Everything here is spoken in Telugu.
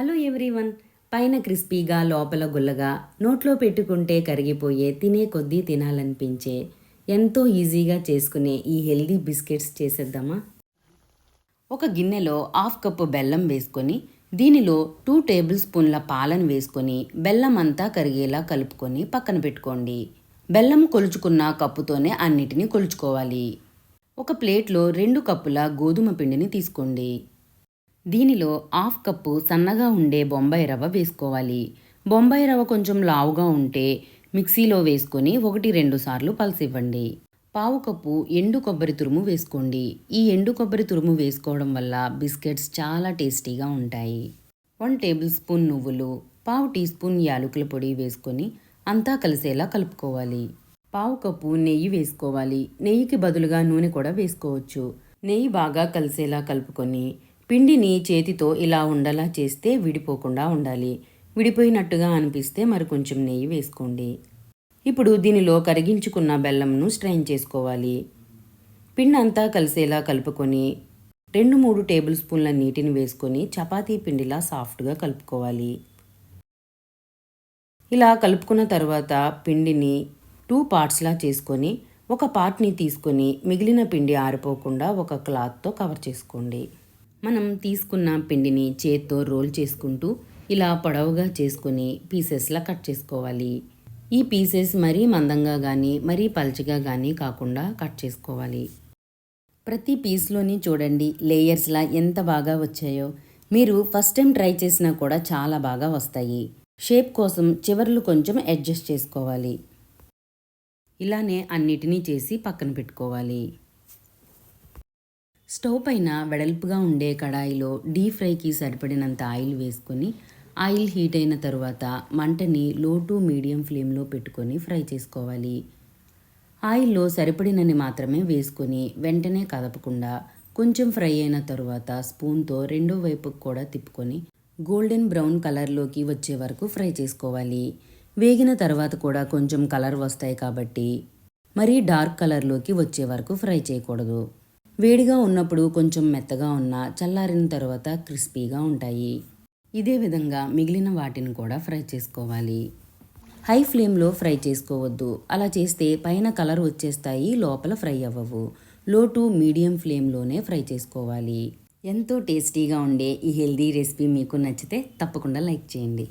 Hello everyone. పైన క్రిస్పీగా లోపల గుల్లగా నోట్లో పెట్టుకుంటే కరిగిపోయే తినే కొద్దీ తినాలనిపించే ఎంతో ఈజీగా చేసుకునే ఈ హెల్దీ బిస్కెట్స్ చేసేద్దామా? ఒక గిన్నెలో హాఫ్ కప్పు బెల్లం వేసుకొని దీనిలో టూ టేబుల్ స్పూన్ల పాలను వేసుకొని బెల్లం అంతా కరిగేలా కలుపుకొని పక్కన పెట్టుకోండి. బెల్లం కొలుచుకున్న కప్పుతోనే అన్నిటినీ కొలుచుకోవాలి. ఒక ప్లేట్లో రెండు కప్పుల గోధుమ పిండిని తీసుకోండి. దీనిలో హాఫ్ కప్పు సన్నగా ఉండే బొంబాయి రవ్వ వేసుకోవాలి. బొంబాయి రవ్వ కొంచెం లావుగా ఉంటే మిక్సీలో వేసుకొని ఒకటి రెండు సార్లు పలసివ్వండి పావు కప్పు ఎండు కొబ్బరి తురుము వేసుకోండి. ఈ ఎండు కొబ్బరి తురుము వేసుకోవడం వల్ల బిస్కెట్స్ చాలా టేస్టీగా ఉంటాయి. వన్ టేబుల్ స్పూన్ నువ్వులు పావు టీ స్పూన్ యాలకుల పొడి వేసుకొని అంతా కలిసేలా కలుపుకోవాలి. పావు కప్పు నెయ్యి వేసుకోవాలి. నెయ్యికి బదులుగా నూనె కూడా వేసుకోవచ్చు. నెయ్యి బాగా కలిసేలా కలుపుకొని పిండిని చేతితో ఇలా ఉండలా చేస్తే విడిపోకుండా ఉండాలి. విడిపోయినట్టుగా అనిపిస్తే మరి కొంచెం నెయ్యి వేసుకోండి. ఇప్పుడు దీనిలో కరిగించుకున్న బెల్లంను స్ట్రైన్ చేసుకోవాలి. పిండి అంతా కలిసేలా కలుపుకొని రెండు మూడు టేబుల్ స్పూన్ల నీటిని వేసుకొని చపాతీ పిండిలా సాఫ్ట్గా కలుపుకోవాలి. ఇలా కలుపుకున్న తర్వాత పిండిని టూ పార్ట్స్లా చేసుకొని ఒక పార్ట్ని తీసుకొని మిగిలిన పిండి ఆరిపోకుండా ఒక క్లాత్తో కవర్ చేసుకోండి. మనం తీసుకున్న పిండిని చేత్తో రోల్ చేసుకుంటూ ఇలా పొడవుగా చేసుకుని పీసెస్లా కట్ చేసుకోవాలి. ఈ పీసెస్ మరీ మందంగా కానీ మరీ పల్చగా కానీ కాకుండా కట్ చేసుకోవాలి. ప్రతి పీస్లోని చూడండి లేయర్స్లా ఎంత బాగా వచ్చాయో. మీరు ఫస్ట్ టైం ట్రై చేసినా కూడా చాలా బాగా వస్తాయి. షేప్ కోసం చివర్లు కొంచెం అడ్జస్ట్ చేసుకోవాలి. ఇలానే అన్నిటినీ చేసి పక్కన పెట్టుకోవాలి. స్టవ్ పైన వెడల్పుగా ఉండే కడాయిలో డీప్ ఫ్రైకి సరిపడినంత ఆయిల్ వేసుకొని ఆయిల్ హీట్ అయిన తరువాత మంటని లో టు మీడియం ఫ్లేమ్లో పెట్టుకొని ఫ్రై చేసుకోవాలి. ఆయిల్లో సరిపడినని మాత్రమే వేసుకొని వెంటనే కదపకుండా కొంచెం ఫ్రై అయిన తరువాత స్పూన్తో రెండో వైపుకు కూడా తిప్పుకొని గోల్డెన్ బ్రౌన్ కలర్లోకి వచ్చే వరకు ఫ్రై చేసుకోవాలి. వేగిన తర్వాత కూడా కొంచెం కలర్ వస్తాయి కాబట్టి మరీ డార్క్ కలర్లోకి వచ్చే వరకు ఫ్రై చేయకూడదు. వేడిగా ఉన్నప్పుడు కొంచెం మెత్తగా ఉన్న చల్లారిన తర్వాత క్రిస్పీగా ఉంటాయి. ఇదే విధంగా మిగిలిన వాటిని కూడా ఫ్రై చేసుకోవాలి. హై ఫ్లేమ్లో ఫ్రై చేసుకోవద్దు. అలా చేస్తే పైన కలర్ వచ్చేస్తాయి లోపల ఫ్రై అవ్వవు. లో టు మీడియం ఫ్లేమ్లోనే ఫ్రై చేసుకోవాలి. ఎంతో టేస్టీగా ఉండే ఈ హెల్దీ రెసిపీ మీకు నచ్చితే తప్పకుండా లైక్ చేయండి.